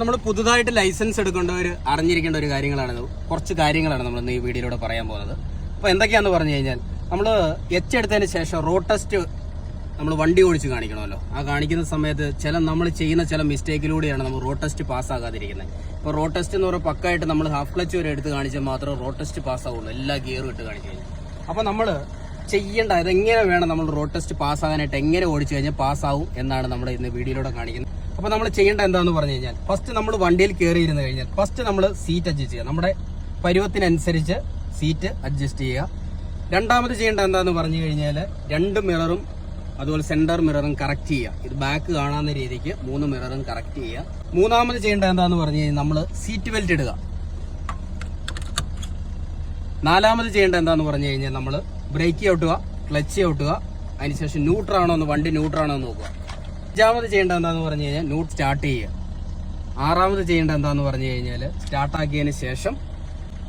നമ്മൾ പുതുതായിട്ട് ലൈസൻസ് എടുക്കേണ്ടവർ അറിഞ്ഞിരിക്കേണ്ട ഒരു കാര്യങ്ങളാണ്. കുറച്ച് കാര്യങ്ങളാണ് നമ്മൾ ഇന്ന് ഈ വീഡിയോയിലൂടെ പറയാൻ പോകുന്നത്. അപ്പോൾ എന്തൊക്കെയാന്ന് പറഞ്ഞു കഴിഞ്ഞാൽ നമ്മൾ എച്ച് എടുത്തതിന് ശേഷം റോഡ് ടെസ്റ്റ് നമ്മൾ വണ്ടി ഓടിച്ച് കാണിക്കണമല്ലോ. ആ കാണിക്കുന്ന സമയത്ത് ചില നമ്മൾ ചെയ്യുന്ന ചില മിസ്റ്റേക്കിലൂടെയാണ് നമ്മൾ റോഡ് ടെസ്റ്റ് പാസ്സാകാതിരിക്കുന്നത്. ഇപ്പോൾ റോഡ് ടെസ്റ്റ് എന്ന് പറയുമ്പോൾ പക്കായിട്ട് നമ്മൾ ഹാഫ് ക്ലച്ച് വരെ എടുത്ത് കാണിച്ചാൽ മാത്രമേ റോഡ് ടെസ്റ്റ് പാസ്സാവുള്ളൂ. എല്ലാ ഗിയറും ഇട്ട് കാണിച്ചു കഴിഞ്ഞാൽ അപ്പോൾ നമ്മൾ ചെയ്യേണ്ട ഇതെങ്ങനെ വേണം നമ്മൾ റോഡ് ടെസ്റ്റ് പാസ്സാകാനായിട്ട് എങ്ങനെ ഓടിച്ചു കഴിഞ്ഞാൽ പാസ്സാവും എന്നാണ് നമ്മൾ ഇന്ന് വീഡിയോയിലൂടെ കാണിക്കുന്നത്. അപ്പോൾ നമ്മൾ ചെയ്യേണ്ട എന്താന്ന് പറഞ്ഞു കഴിഞ്ഞാൽ ഫസ്റ്റ് നമ്മൾ വണ്ടിയിൽ കയറി ഇരുന്ന് കഴിഞ്ഞാൽ ഫസ്റ്റ് നമ്മൾ സീറ്റ് അഡ്ജസ്റ്റ് ചെയ്യുക. നമ്മുടെ പരുവത്തിനനുസരിച്ച് സീറ്റ് അഡ്ജസ്റ്റ് ചെയ്യുക. രണ്ടാമത് ചെയ്യേണ്ട എന്താന്ന് പറഞ്ഞു കഴിഞ്ഞാൽ രണ്ട് മിററും അതുപോലെ സെന്റർ മിററും കറക്റ്റ് ചെയ്യുക. ഇത് ബാക്ക് കാണാവുന്ന രീതിക്ക് മൂന്ന് മിററും കറക്റ്റ് ചെയ്യുക. മൂന്നാമത് ചെയ്യേണ്ട എന്താന്ന് പറഞ്ഞു കഴിഞ്ഞാൽ നമ്മൾ സീറ്റ് ബെൽറ്റ് ഇടുക. നാലാമത് ചെയ്യേണ്ട എന്താന്ന് പറഞ്ഞു കഴിഞ്ഞാൽ നമ്മൾ ബ്രേക്ക് ചവിട്ടുക ക്ലച്ച് ചവിട്ടുക അതിനുശേഷം ന്യൂട്രാണോ എന്ന് വണ്ടി ന്യൂട്രാണോ എന്ന് നോക്കുക. അഞ്ചാമത് ചെയ്യേണ്ട എന്താന്ന് പറഞ്ഞു കഴിഞ്ഞാൽ ന്യൂട്ട് സ്റ്റാർട്ട് ചെയ്യുക. ആറാമത് ചെയ്യേണ്ട എന്താന്ന് പറഞ്ഞു കഴിഞ്ഞാൽ സ്റ്റാർട്ടാക്കിയതിന് ശേഷം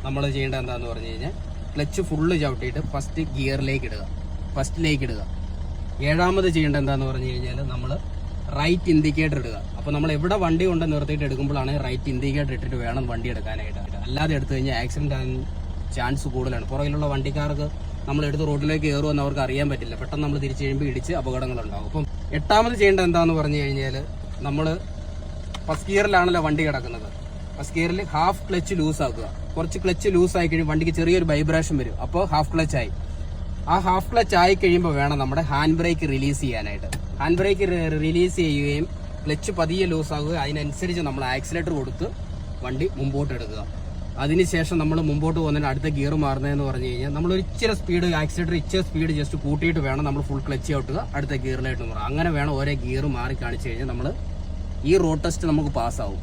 നമ്മൾ ചെയ്യേണ്ട എന്താന്ന് പറഞ്ഞു കഴിഞ്ഞാൽ ക്ലച്ച് ഫുള്ള് ചവിട്ടിയിട്ട് ഫസ്റ്റ് ഗിയറിലേക്ക് ഇടുക. ഫസ്റ്റിലേക്ക് ഇടുക. ഏഴാമത് ചെയ്യേണ്ട എന്താന്ന് പറഞ്ഞു കഴിഞ്ഞാൽ നമ്മൾ റൈറ്റ് ഇൻഡിക്കേറ്റർ ഇടുക. അപ്പോൾ നമ്മൾ എവിടെ വണ്ടി കൊണ്ട് നിർത്തിയിട്ട് എടുക്കുമ്പോഴാണ് റൈറ്റ് ഇൻഡിക്കേറ്റർ ഇട്ടിട്ട് വേണം വണ്ടി എടുക്കാനായിട്ട്. അല്ലാതെ എടുത്തു കഴിഞ്ഞാൽ ആക്സിഡന്റ് ആകാൻ ചാൻസ് കൂടുതലാണ്. പുറകിലുള്ള വണ്ടിക്കാർക്ക് നമ്മൾ എടുത്ത് റോഡിലേക്ക് കയറുമെന്ന് അവർക്ക് അറിയാൻ പറ്റില്ല. പെട്ടെന്ന് നമ്മൾ തിരിച്ചു കഴിയുമ്പോൾ ഇടിച്ച് അപകടങ്ങളുണ്ടാകും. അപ്പം എട്ടാമത് ചെയ്യേണ്ട എന്താന്ന് പറഞ്ഞു കഴിഞ്ഞാൽ നമ്മൾ ഫസ്റ്റ് ഗിയറിലാണല്ലോ വണ്ടി കിടക്കുന്നത്. ഫസ്റ്റ് ഗിയറിൽ ഹാഫ് ക്ലച്ച് ലൂസ് ആക്കുക. കുറച്ച് ക്ലച്ച് ലൂസ് ആയി കഴിയുമ്പോൾ വണ്ടിക്ക് ചെറിയൊരു വൈബ്രേഷൻ വരും. അപ്പോൾ ഹാഫ് ക്ലച്ച് ആയി. ആ ഹാഫ് ക്ലച്ച് ആയി കഴിയുമ്പോൾ വേണം നമ്മുടെ ഹാൻഡ് ബ്രേക്ക് റിലീസ് ചെയ്യാനായിട്ട്. ഹാൻഡ് ബ്രേക്ക് റിലീസ് ചെയ്യുകയും ക്ലച്ച് പതിയെ ലൂസ് ആകുകയും അതിനനുസരിച്ച് നമ്മൾ ആക്സിലേറ്റർ കൊടുത്ത് വണ്ടി മുമ്പോട്ട് എടുക്കുക അതിനുശേഷം നമ്മൾ മുമ്പോട്ട് പോകുന്നതിന് അടുത്ത ഗിയർ മാറുന്നതെന്ന് പറഞ്ഞു കഴിഞ്ഞാൽ നമ്മൾ ഇച്ചിരി സ്പീഡ് ആക്സിലേറ്റർ ഇച്ചിരി സ്പീഡ് ജസ്റ്റ് കൂട്ടിയിട്ട് വേണം നമ്മൾ ഫുൾ ക്ലച്ച് ഔട്ടുക അടുത്ത ഗിയറിലായിട്ട് മാറുക. അങ്ങനെ വേണം ഓരോ ഗിയർ മാറി കാണിച്ചു കഴിഞ്ഞാൽ നമ്മൾ ഈ റോഡ് ടെസ്റ്റ് നമുക്ക് പാസ്സാവും